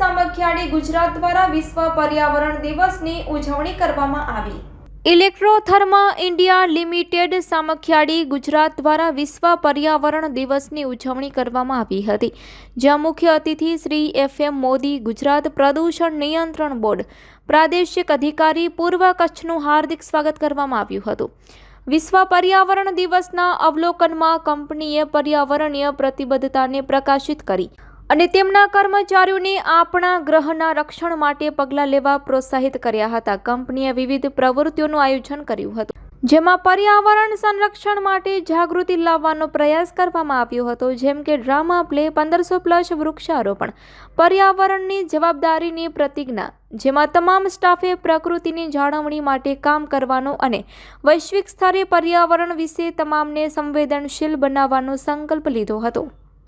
સામખિયાળી ગુજરાત દ્વારા વિશ્વ પર્યાવરણ દિવસની ઉજવણી કરવામાં આવી. Electrotherm India limited Samakhiyali Gujarat દ્વારા વિશ્વ પર્યાવરણ દિવસની ઉજવણી કરવામાં આવી હતી. જ્યાં મુખ્ય અતિથિ શ્રી એફ એમ મોદી, ગુજરાત પ્રદૂષણ નિયંત્રણ બોર્ડ, પ્રાદેશિક અધિકારી, પૂર્વ કચ્છનું હાર્દિક સ્વાગત કરવામાં આવ્યું હતું. વિશ્વ પર્યાવરણ દિવસના અવલોકનમાં કંપનીએ પર્યાવરણીય પ્રતિબદ્ધતાને પ્રકાશિત કરી. અને તેમના કર્મચારીઓને આપણા ગ્રહના રક્ષણ માટે પગલાં લેવા પ્રોત્સાહિત કર્યા હતા. કંપનીએ વિવિધ પ્રવૃત્તિઓનું આયોજન કર્યું હતું, જેમાં પર્યાવરણ સંરક્ષણ માટે જાગૃતિ લાવવાનો પ્રયાસ કરવામાં આવ્યો હતો. જેમ કે ડ્રામા પ્લે, પંદરસો પ્લસ વૃક્ષારોપણ, પર્યાવરણની જવાબદારીની પ્રતિજ્ઞા, જેમાં તમામ સ્ટાફે પ્રકૃતિની જાળવણી માટે કામ કરવાનો અને વૈશ્વિક સ્તરે પર્યાવરણ વિશે તમામને સંવેદનશીલ બનાવવાનો સંકલ્પ લીધો હતો.